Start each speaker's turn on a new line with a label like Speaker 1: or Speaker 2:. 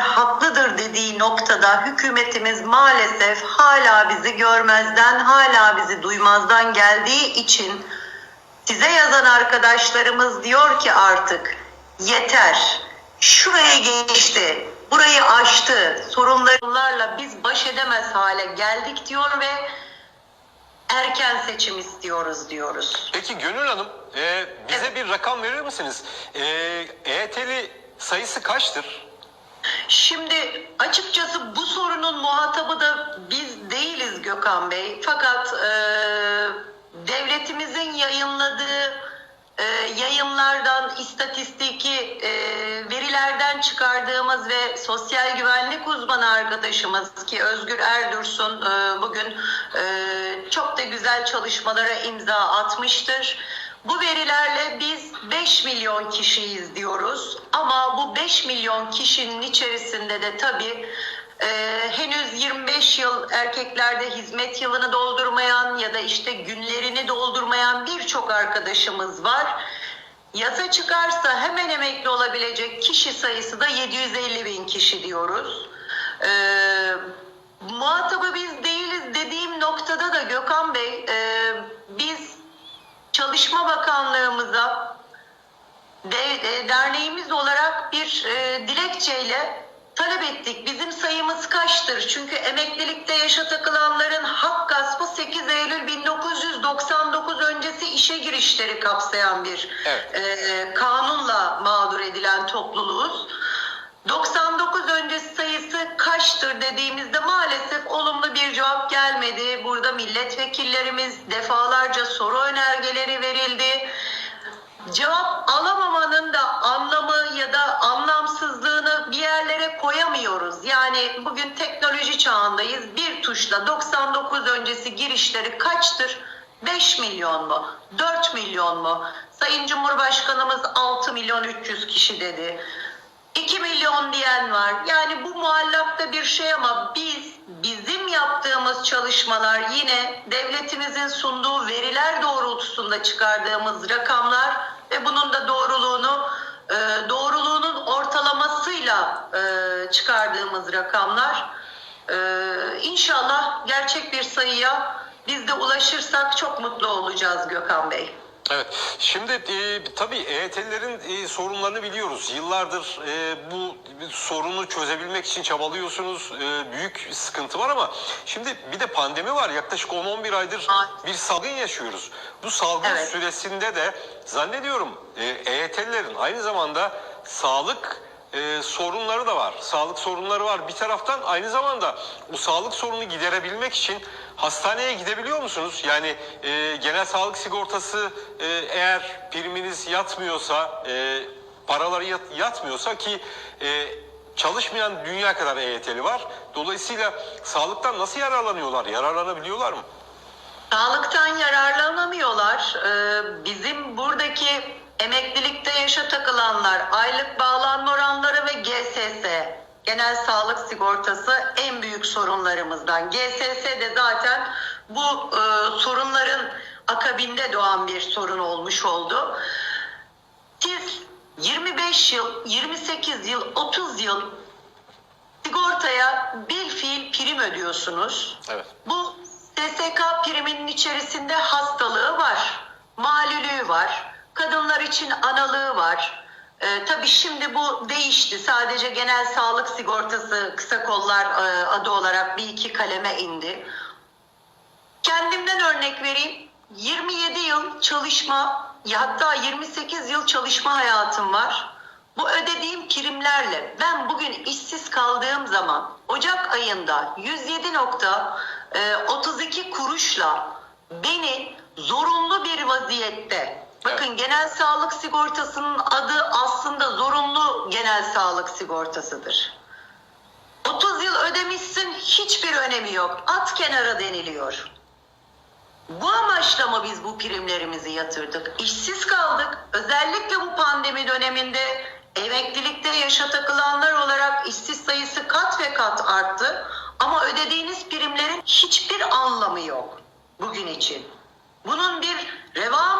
Speaker 1: haklıdır dediği noktada hükümetimiz maalesef hala bizi görmezden, hala bizi duymazdan geldiği için size yazan arkadaşlarımız diyor ki artık yeter. Şuraya geçti, burayı aştı. Sorunlarla biz baş edemez hale geldik diyor ve erken seçim istiyoruz diyoruz.
Speaker 2: Peki Gönül Hanım e, bize bir rakam verir misiniz? E, EYT'li sayısı kaçtır?
Speaker 1: Şimdi açıkçası bu sorunun muhatabı da biz değiliz Gökhan Bey. Fakat e, devletimizin yayınladığı e, yayınlardan, istatistiki e, verilerden çıkardığımız ve sosyal güvenlik uzmanı arkadaşımız ki Özgür Erdursun e, bugün e, çok da güzel çalışmalara imza atmıştır. Bu verilerle 5 milyon kişiyiz diyoruz ama bu 5 milyon kişinin içerisinde de tabii e, henüz 25 yıl erkeklerde hizmet yılını doldurmayan ya da işte günlerini doldurmayan birçok arkadaşımız var. Yasa çıkarsa hemen emekli olabilecek kişi sayısı da 750 bin kişi diyoruz. Ee, muhatabı biz değiliz dediğim noktada da Gökhan Bey e, biz Çalışma Bakanlığımıza de, e, derneğimiz olarak bir e, dilekçeyle talep ettik. Bizim sayımız kaçtır? Çünkü emeklilikte yaşa takılanların hak gaspı 8 Eylül 1999 öncesi işe girişleri kapsayan bir
Speaker 2: Evet.
Speaker 1: e, kanunla mağdur edilen topluluğuz. 99 öncesi sayısı kaçtır dediğimizde maalesef olumlu bir cevap gelmedi. Burada milletvekillerimiz defalarca soru önergeleri verildi. Cevap alamamanın da anlamı ya da anlamsızlığını bir yerlere koyamıyoruz. Yani bugün teknoloji çağındayız. Bir tuşla 99 öncesi girişleri kaçtır? 5 milyon mu? 4 milyon mu? Sayın Cumhurbaşkanımız 6 milyon 300 kişi dedi. 2 milyon diyen var. Yani bu muallakta bir şey ama biz bizim yaptığımız çalışmalar yine devletimizin sunduğu veriler doğrultusunda çıkardığımız rakamlar ve bunun da doğruluğunu e, doğruluğunun ortalamasıyla e, çıkardığımız rakamlar. E, İnşallah gerçek bir sayıya biz de ulaşırsak çok mutlu olacağız Gökhan Bey.
Speaker 2: Evet. Şimdi e, tabii EYT'lilerin e, sorunlarını biliyoruz. Yıllardır e, bu sorunu çözebilmek için çabalıyorsunuz. E, büyük sıkıntı var ama şimdi bir de pandemi var. Yaklaşık 10-11 aydır bir salgın yaşıyoruz. Bu salgın
Speaker 1: Evet.
Speaker 2: süresinde de zannediyorum e, EYT'lilerin aynı zamanda sağlık e, sorunları da var. Sağlık sorunları var. Bir taraftan aynı zamanda bu sağlık sorunu giderebilmek için hastaneye gidebiliyor musunuz? Yani e, genel sağlık sigortası e, eğer priminiz yatmıyorsa, e, paraları yat- yatmıyorsa ki e, çalışmayan dünya kadar EYT'li var. Dolayısıyla sağlıktan nasıl yararlanıyorlar? Yararlanabiliyorlar mı?
Speaker 1: Sağlıktan yararlanamıyorlar. Ee, Bizim buradaki emeklilikte yaşa takılanlar, aylık bağlanma oranları ve GSS, genel sağlık sigortası en büyük sorunlarımızdan. GSS de zaten bu e, sorunların akabinde doğan bir sorun olmuş oldu. Siz 25 yıl, 28 yıl, 30 yıl sigortaya bil fiil prim ödüyorsunuz.
Speaker 2: Evet.
Speaker 1: Bu SSK priminin içerisinde hastalığı var, malülüğü var, kadınlar için analığı var. Ee, tabii şimdi bu değişti. Sadece genel sağlık sigortası kısa kollar e, adı olarak bir iki kaleme indi. Kendimden örnek vereyim. 27 yıl çalışma, ya hatta 28 yıl çalışma hayatım var. Bu ödediğim primlerle ben bugün işsiz kaldığım zaman Ocak ayında 107.32 kuruşla beni zorunlu bir vaziyette bakın genel sağlık sigortasının adı aslında zorunlu genel sağlık sigortasıdır. 30 yıl ödemişsin hiçbir önemi yok. At kenara deniliyor. Bu amaçla mı biz bu primlerimizi yatırdık? İşsiz kaldık. Özellikle bu pandemi döneminde emeklilikte yaşa takılanlar olarak işsiz sayısı kat ve kat arttı. Ama ödediğiniz primlerin hiçbir anlamı yok bugün için. Bunun bir reva